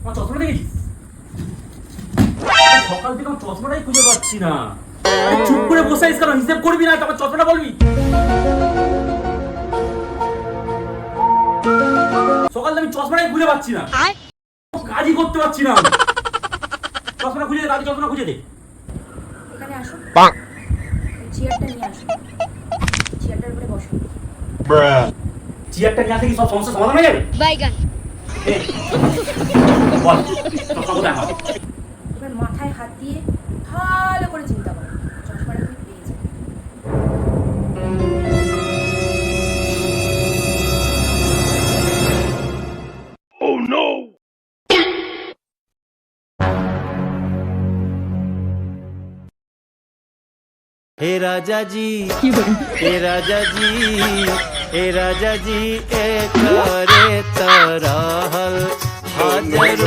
আমার চশমা সকাল থেকে আমার চশমাটাই খুঁজে পাচ্ছি না। চুপ করে বসে আছিস কেন? হিসেব করবি না তারপর চশমাটা বলবি। সকাল আমি চশমাটাই খুঁজে পাচ্ছি না। কাজই করতে পারছি না। চশমাটা খুঁজে দে দাদি চশমাটা খুঁজে দে। এখানে আসো। চেয়ারটা নিয়ে আসো। চেয়ারটার উপরে বসো। চেয়ারটা নিয়ে আসলে কি সব সমস্যা সমাধান হয়ে যাবে? বাইগান। এবার মাথায় হাত দিয়ে ভালো করে চিন্তা করো। চশমাটা তুমি পেয়ে যাবে। हे राजा जी हे राजा जी हे राजा जी तरा तरहल। हाजर